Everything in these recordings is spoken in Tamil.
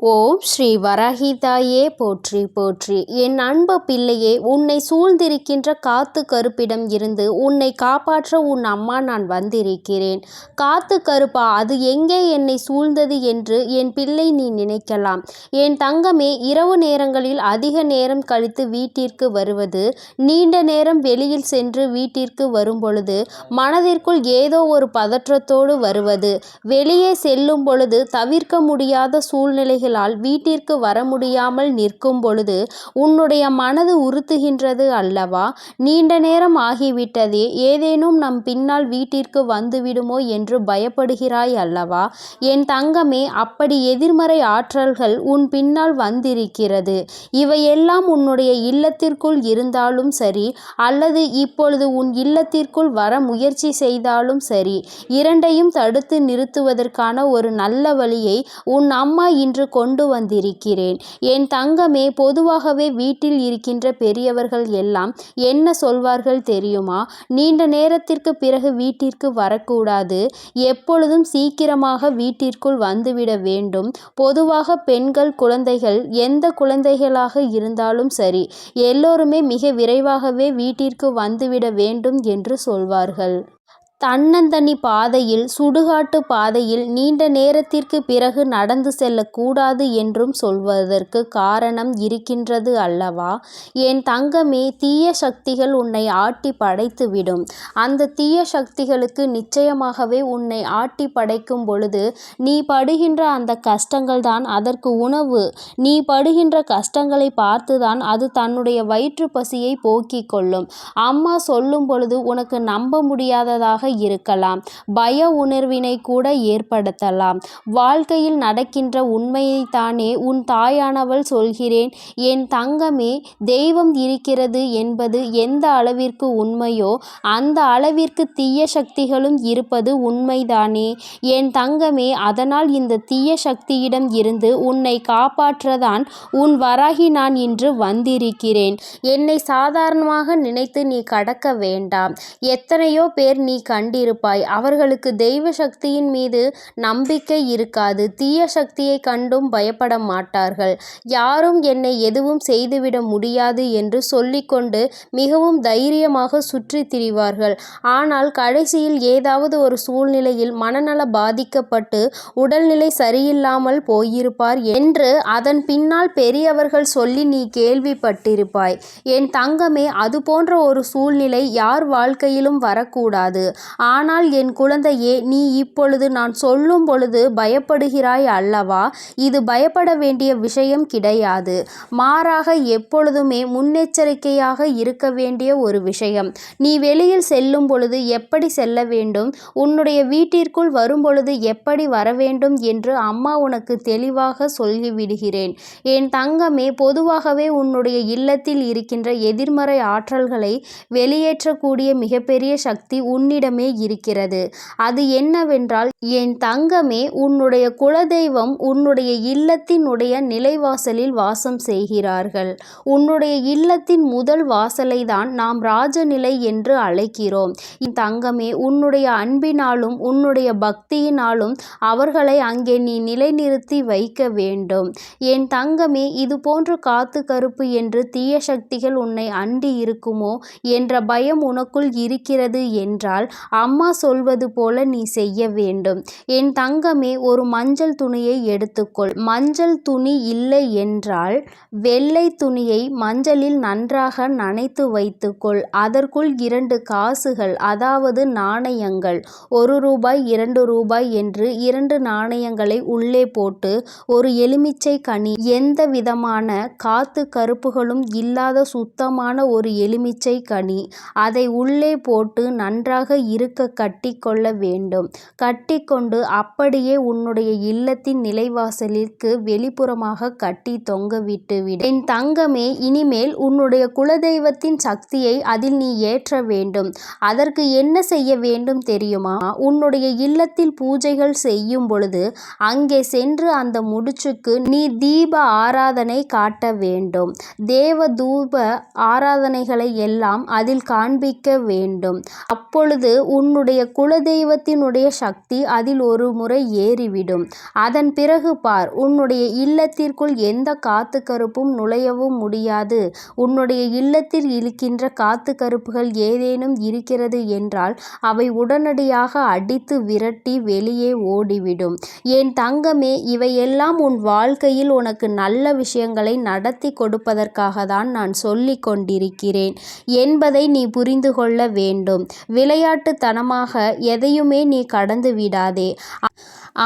ஓம் ஸ்ரீ வராகிதாயே போற்றி போற்றி. என் அன்பு பிள்ளையே உன்னை சூழ்ந்திருக்கின்ற காத்து கருப்பிடம் இருந்து உன்னை காப்பாற்ற உன் அம்மா நான் வந்திருக்கிறேன். காத்து கருப்பா அது எங்கே என்னை சூழ்ந்தது என்று என் பிள்ளை நீ நினைக்கலாம். என் தங்கமே இரவு நேரங்களில் அதிக நேரம் கழித்து வீட்டிற்கு வருவது நீண்ட நேரம் வெளியில் சென்று வீட்டிற்கு வரும் பொழுது மனதிற்குள் ஏதோ ஒரு பதற்றத்தோடு வருவது வெளியே செல்லும் பொழுது தவிர்க்க முடியாத சூழ்நிலைகள் வேலைகளால் வீட்டிற்கு வர முடியாமல் நிற்கும் பொழுது உன்னுடைய மனது உறுத்துகின்றது அல்லவா? நீண்ட நேரம் ஆகிவிட்டதே ஏதேனும் நம் பின்னால் வீட்டிற்கு வந்துவிடுமோ என்று பயப்படுகிறாய் அல்லவா? என் தங்கமே அப்படி எதிர்மறை ஆற்றல்கள் உன் பின்னால் வந்திருக்கிறது. இவையெல்லாம் உன்னுடைய இல்லத்திற்குள் இருந்தாலும் சரி அல்லது இப்பொழுது உன் இல்லத்திற்குள் வர முயற்சி செய்தாலும் சரி இரண்டையும் தடுத்து நிறுத்துவதற்கான ஒரு நல்ல வழியை உன் அம்மா இன்று கொண்டு வந்திருக்கிறேன். என் தங்கமே பொதுவாகவே வீட்டில் இருக்கின்ற பெரியவர்கள் எல்லாம் என்ன சொல்வார்கள் தெரியுமா? நீண்ட நேரத்திற்கு பிறகு வீட்டிற்கு வரக்கூடாது. எப்பொழுதும் சீக்கிரமாக வீட்டிற்குள் வந்துவிட வேண்டும். பொதுவாக பெண்கள் குழந்தைகள் எந்த குழந்தைகளாக இருந்தாலும் சரி எல்லோருமே மிக விரைவாகவே வீட்டிற்கு வந்துவிட வேண்டும் என்று சொல்வார்கள். தன்னந்தனி பாதையில் சுடுகாட்டு பாதையில் நீண்ட நேரத்திற்கு பிறகு நடந்து செல்லக்கூடாது என்றும் சொல்வதற்கு காரணம் இருக்கின்றது அல்லவா? என் தங்கமே தீய சக்திகள் உன்னை ஆட்டி படைத்துவிடும். அந்த தீய சக்திகளுக்கு நிச்சயமாகவே உன்னை ஆட்டி படைக்கும் பொழுது நீ படுகின்ற அந்த கஷ்டங்கள் தான் அதற்கு உணவு. நீ படுகின்ற கஷ்டங்களை பார்த்துதான் அது தன்னுடைய வயிற்று பசியை போக்கிக் கொள்ளும். அம்மா சொல்லும் பொழுது உனக்கு நம்ப முடியாததாக இருக்கலாம். பய உணர்வினை கூட ஏற்படுத்தலாம். வாழ்க்கையில் நடக்கின்ற உண்மையைத்தானே உன் தாயானவள் சொல்கிறேன். என் தங்கமே தெய்வம் இருக்கிறது என்பது எந்த அளவிற்கு உண்மையோ அந்த அளவிற்கு தீய சக்திகளும் இருப்பது உண்மைதானே. என் தங்கமே அதனால் இந்த தீய சக்தியிடம் இருந்து உன்னை காப்பாற்றதான் உன் வராகி நான் இன்று வந்திருக்கிறேன். என்னை சாதாரணமாக நினைத்து நீ கடக்க வேண்டாம். எத்தனையோ பேர் நீ கண்டிருப்பாய். அவர்களுக்கு தெய்வ சக்தியின் மீது நம்பிக்கை இருக்காது. தீய சக்தியை கண்டும் பயப்பட மாட்டார்கள். யாரும் என்னை எதுவும் செய்துவிட முடியாது என்று சொல்லிக்கொண்டு மிகவும் தைரியமாக சுற்றி திரிவார்கள். ஆனால் கடைசியில் ஏதாவது ஒரு சூழ்நிலையில் மனநல பாதிக்கப்பட்டு உடல்நிலை சரியில்லாமல் போயிருப்பார் என்று அதன் பின்னால் பெரியவர்கள் சொல்லி நீ கேள்விப்பட்டிருப்பாய். என் தங்கமே அது போன்ற ஒரு சூழ்நிலை யார் வாழ்க்கையிலும் வரக்கூடாது. ஆனால் என் குழந்தையே நீ இப்பொழுது நான் சொல்லும் பொழுது பயப்படுகிறாய் அல்லவா? இது பயப்பட வேண்டிய விஷயம் கிடையாது. மாறாக எப்பொழுதுமே முன்னெச்சரிக்கையாக இருக்க வேண்டிய ஒரு விஷயம். நீ வெளியில் செல்லும் பொழுது எப்படி செல்ல வேண்டும்? உன்னுடைய வீட்டிற்குள் வரும்பொழுது எப்படி வர வேண்டும் என்று அம்மா உனக்கு தெளிவாக சொல்லிவிடுகிறேன். என் தங்கமே பொதுவாகவே உன்னுடைய இல்லத்தில் இருக்கின்ற எதிர்மறை ஆற்றல்களை வெளியேற்றக்கூடிய மிகப்பெரிய சக்தி உன்னிடம் இருக்கிறது. அது என்னவென்றால் என் தங்கமே உன்னுடைய குலதெய்வம் உன்னுடைய இல்லத்தினுடைய நிலைவாசலில் வாசம் செய்கிறார்கள். உன்னுடைய இல்லத்தின் முதல் வாசலை தான் நாம் ராஜநிலை என்று அழைக்கிறோம். தங்கமே உன்னுடைய அன்பினாலும் உன்னுடைய பக்தியினாலும் அவர்களை அங்கே நீ நிலைநிறுத்தி வைக்க வேண்டும். என் தங்கமே இது போன்று காத்து கருப்பு என்று தீய சக்திகள் உன்னை அண்டி இருக்குமோ என்ற பயம் உனக்குள் இருக்கிறது என்றால் அம்மா சொல்வது போல நீ செய்ய வேண்டும். என் தங்கமே ஒரு மஞ்சள் துணியை எடுத்துக்கொள். மஞ்சள் துணி இல்லை என்றால் வெள்ளை துணியை மஞ்சளில் நன்றாக நனைத்து வைத்துக்கொள். அதற்குள் இரண்டு காசுகள் அதாவது நாணயங்கள் ஒரு ரூபாய் இரண்டு ரூபாய் என்று இரண்டு நாணயங்களை உள்ளே போட்டு ஒரு எலுமிச்சை கனி எந்த விதமான காத்து கருப்புகளும் இல்லாத சுத்தமான ஒரு எலுமிச்சை கனி அதை உள்ளே போட்டு நன்றாக இருக்க கட்டி கொள்ள வேண்டும். கட்டிக்கொண்டு அப்படியே உன்னுடைய இல்லத்தின் நிலைவாசலிற்கு வெளிப்புறமாக கட்டி தொங்க விட்டுவிடு என் தங்கமே இனிமேல் உன்னுடைய குலதெய்வத்தின் சக்தியை அதில் நீ ஏற்ற வேண்டும். அதற்கு என்ன செய்ய வேண்டும் தெரியுமா? உன்னுடைய இல்லத்தில் பூஜைகள் செய்யும் பொழுது அங்கே சென்று அந்த முடிச்சுக்கு நீ தீப ஆராதனை காட்ட வேண்டும். தேவ தூப ஆராதனைகளை எல்லாம் அதில் காண்பிக்க வேண்டும். அப்பொழுது உன்னுடைய குலதெய்வத்தினுடைய சக்தி அதில் ஒரு முறை ஏறிவிடும். அதன் பிறகு பார் உன்னுடைய இல்லத்திற்குள் எந்த காத்து கருப்பும் நுழையவும் முடியாது. உன்னுடைய இல்லத்தில் இருக்கின்ற காத்து கருப்புகள் ஏதேனும் இருக்கிறது என்றால் அவை உடனடியாக அடித்து விரட்டி வெளியே ஓடிவிடும். என் தங்கமே இவையெல்லாம் உன் வாழ்க்கையில் உனக்கு நல்ல விஷயங்களை நடத்தி கொடுப்பதற்காக தான் நான் சொல்லிக் கொண்டிருக்கிறேன் என்பதை நீ புரிந்து கொள்ள வேண்டும். விளையாட்டு தனமாக எதையுமே நீ கடந்து விடாதே.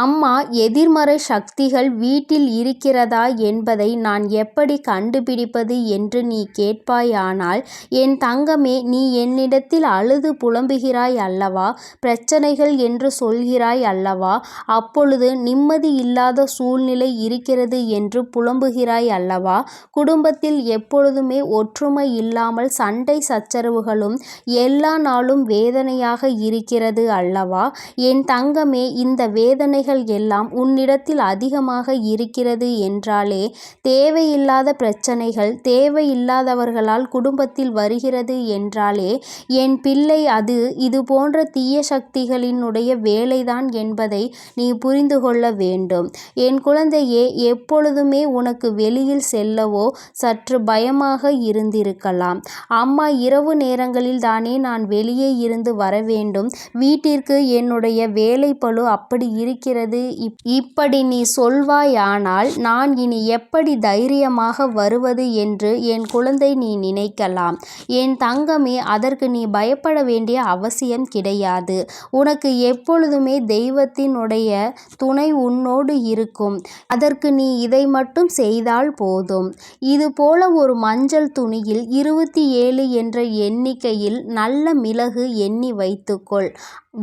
அம்மா எதிர்மறை சக்திகள் வீட்டில் இருக்கிறதா என்பதை நான் எப்படி கண்டுபிடிப்பது என்று நீ கேட்பாயானால் என் தங்கமே நீ என்னிடத்தில் அழுது புலம்புகிறாய் அல்லவா? பிரச்சனைகள் என்று சொல்கிறாய் அல்லவா? அப்பொழுது நிம்மதி இல்லாத சூழ்நிலை இருக்கிறது என்று புலம்புகிறாய் அல்லவா? குடும்பத்தில் எப்பொழுதுமே ஒற்றுமை இல்லாமல் சண்டை சச்சரவுகளும் எல்லா நாளும் வேதனையாக இருக்கிறது அல்லவா? என் தங்கமே இந்த வேதனைகள் எல்லாம் உன்னிடத்தில் அதிகமாக இருக்கிறது என்றாலே தேவையில்லாத பிரச்சனைகள் தேவையில்லாதவர்களால் குடும்பத்தில் வருகிறது என்றாலே என் பிள்ளை அது இது போன்ற தீய சக்திகளினுடைய வேலைதான் என்பதை நீ புரிந்து கொள்ள வேண்டும். என் குழந்தையே எப்பொழுதுமே உனக்கு வெளியில் செல்லவோ சற்று பயமாக இருந்திருக்கலாம். அம்மா இரவு நேரங்களில் தானே நான் வெளியே இருந்து வர வேண்டும் வீட்டிற்கு என்னுடைய வேலை பளு அப்படி இருக்கிறது. இப்படி நீ சொல்வாயானால் நான் இனி எப்படி தைரியமாக வருவது என்று என் குழந்தை நீ நினைக்கலாம். என் தங்கமே அதற்கு நீ பயப்பட வேண்டிய அவசியம் கிடையாது. உனக்கு எப்பொழுதுமே தெய்வத்தினுடைய துணை உன்னோடு இருக்கும். அதற்கு நீ இதை மட்டும் செய்தால் போதும். இது போல ஒரு மஞ்சள் துணியில் இருபத்தி ஏழு என்ற எண்ணிக்கையில் நல்ல மிளகு எண்ணி வை வைத்துக்கொள்.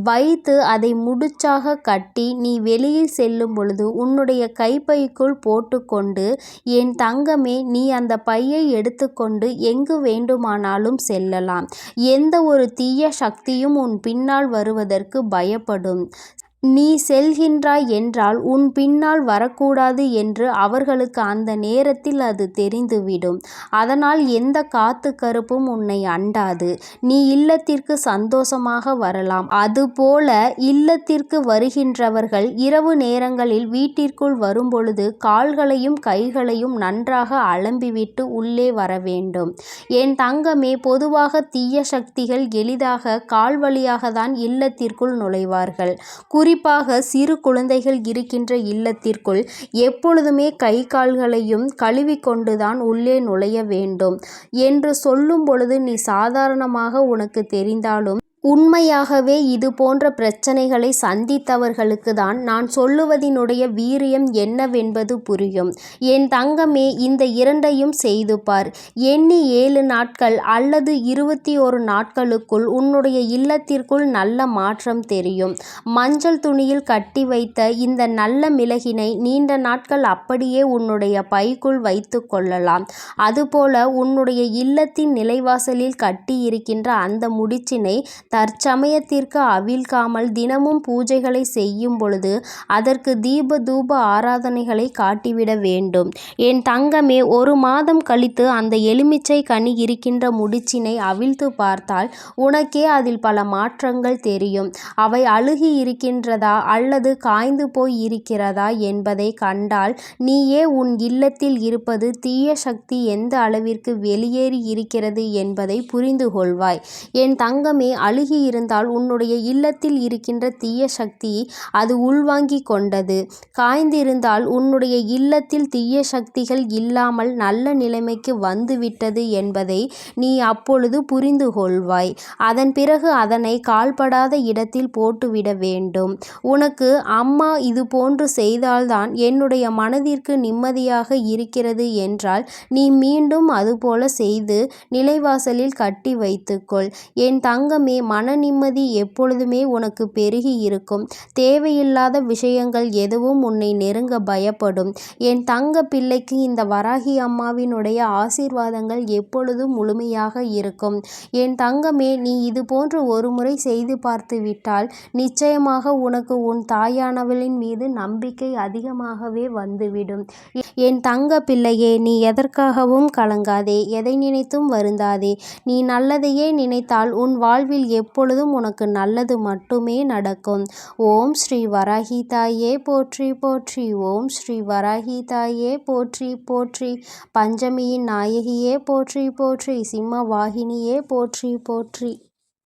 வைத்து அதை முடிச்சாக கட்டி நீ வெளியில் செல்லும் பொழுது உன்னுடைய கைப்பைக்குள் போட்டுக்கொண்டு என் தங்கமே நீ அந்த பையை எடுத்துக்கொண்டு எங்கு வேண்டுமானாலும் செல்லலாம். எந்த ஒரு தீய சக்தியும் உன் பின்னால் வருவதற்கு பயப்படும். நீ செல்கின்றாய் என்றால் உன் பின்னால் வரக்கூடாது என்று அவர்களுக்கு அந்த நேரத்தில் அது தெரிந்துவிடும். அதனால் எந்த காத்து கருப்பும் உன்னை அண்டாது. நீ இல்லத்திற்கு சந்தோஷமாக வரலாம். அதுபோல இல்லத்திற்கு வருகின்றவர்கள் இரவு நேரங்களில் வீட்டிற்குள் வரும்பொழுது கால்களையும் கைகளையும் நன்றாக அலம்பிவிட்டு உள்ளே வர வேண்டும் என் தங்கமே பொதுவாக தீய சக்திகள் எளிதாக கால் வழியாக தான் இல்லத்திற்குள் நுழைவார்கள். குறிப்பாக சிறு குழந்தைகள் இருக்கின்ற இல்லத்திற்குள் எப்பொழுதுமே கை கால்களையும் கழுவிக்கொண்டுதான் உள்ளே நுழைய வேண்டும். என்று சொல்லும் பொழுது நீ சாதாரணமாக உனக்கு தெரிந்தாலும் உண்மையாகவே இது போன்ற பிரச்சனைகளை சந்தித்தவர்களுக்கு தான் நான் சொல்லுவதினுடைய வீரியம் என்னவென்பது புரியும். என் தங்கமே இந்த இரண்டையும் செய்து பார். எண்ணி ஏழு நாட்கள் அல்லது இருபத்தி ஒரு நாட்களுக்குள் உன்னுடைய இல்லத்திற்குள் நல்ல மாற்றம் தெரியும். மஞ்சள் துணியில் கட்டி வைத்த இந்த நல்ல மிளகினை நீண்ட நாட்கள் அப்படியே உன்னுடைய பைக்குள் வைத்து கொள்ளலாம். அதுபோல உன்னுடைய இல்லத்தின் நிலைவாசலில் கட்டி இருக்கின்ற அந்த முடிச்சினை தற்சமயத்திற்கு அவிழ்க்காமல் தினமும் பூஜைகளை செய்யும் பொழுது அதற்கு தீப தூப ஆராதனைகளை காட்டிவிட வேண்டும். என் தங்கமே ஒரு மாதம் கழித்து அந்த எலுமிச்சை கனி இருக்கின்ற முடிச்சினை அவிழ்த்து பார்த்தால் உனக்கே அதில் பல மாற்றங்கள் தெரியும். அவை அழுகி இருக்கின்றதா அல்லது காய்ந்து போய் இருக்கிறதா என்பதை கண்டால் நீயே உன் இல்லத்தில் இருப்பது தீய சக்தி எந்த அளவிற்கு வெளியேறி இருக்கிறது என்பதை புரிந்து கொள்வாய். என் தங்கமே அழுகி இருந்தால் உன்னுடைய இல்லத்தில் இருக்கின்ற தீய சக்தி அது உள்வாங்கிக் கொண்டது. காய்ந்திருந்தால் உன்னுடைய இல்லத்தில் தீய சக்திகள் இல்லாமல் நல்ல நிலைமைக்கு வந்துவிட்டது என்பதை நீ அப்பொழுது புரிந்து கொள்வாய் அதன் பிறகு அதனை கால்படாத இடத்தில் போட்டுவிட வேண்டும். உனக்கு அம்மா இது போன்று செய்தால்தான் என்னுடைய மனதிற்கு நிம்மதியாக இருக்கிறது என்றால் நீ மீண்டும் அதுபோல செய்து நிலைவாசலில் கட்டி வைத்துக்கொள். என் தங்கமே மன நிம்மதி எப்பொழுதுமே உனக்கு பெருகி இருக்கும். தேவையில்லாத விஷயங்கள் எதுவும் உன்னை நெருங்க பயப்படும். என் தங்க பிள்ளைக்கு இந்த வராகி அம்மாவினுடைய ஆசீர்வாதங்கள் எப்பொழுதும் முழுமையாக இருக்கும். என் தங்கமே நீ இது போன்று ஒரு முறை செய்து பார்த்து விட்டால் நிச்சயமாக உனக்கு உன் தாயானவளின் மீது நம்பிக்கை அதிகமாகவே வந்துவிடும். என் தங்க பிள்ளையே நீ எதற்காகவும் கலங்காதே. எதை நினைத்தும் வருந்தாதே. நீ நல்லதையே நினைத்தால் உன் வாழ்வில் எப்பொழுதும் உனக்கு நல்லது மட்டுமே நடக்கும். ஓம் ஸ்ரீ வராகி தாயே போற்றி போற்றி. ஓம் ஸ்ரீ வராகி தாயே போற்றி போற்றி. பஞ்சமியின் நாயகியே போற்றி போற்றி. சிம்ம வாகினியே போற்றி போற்றி.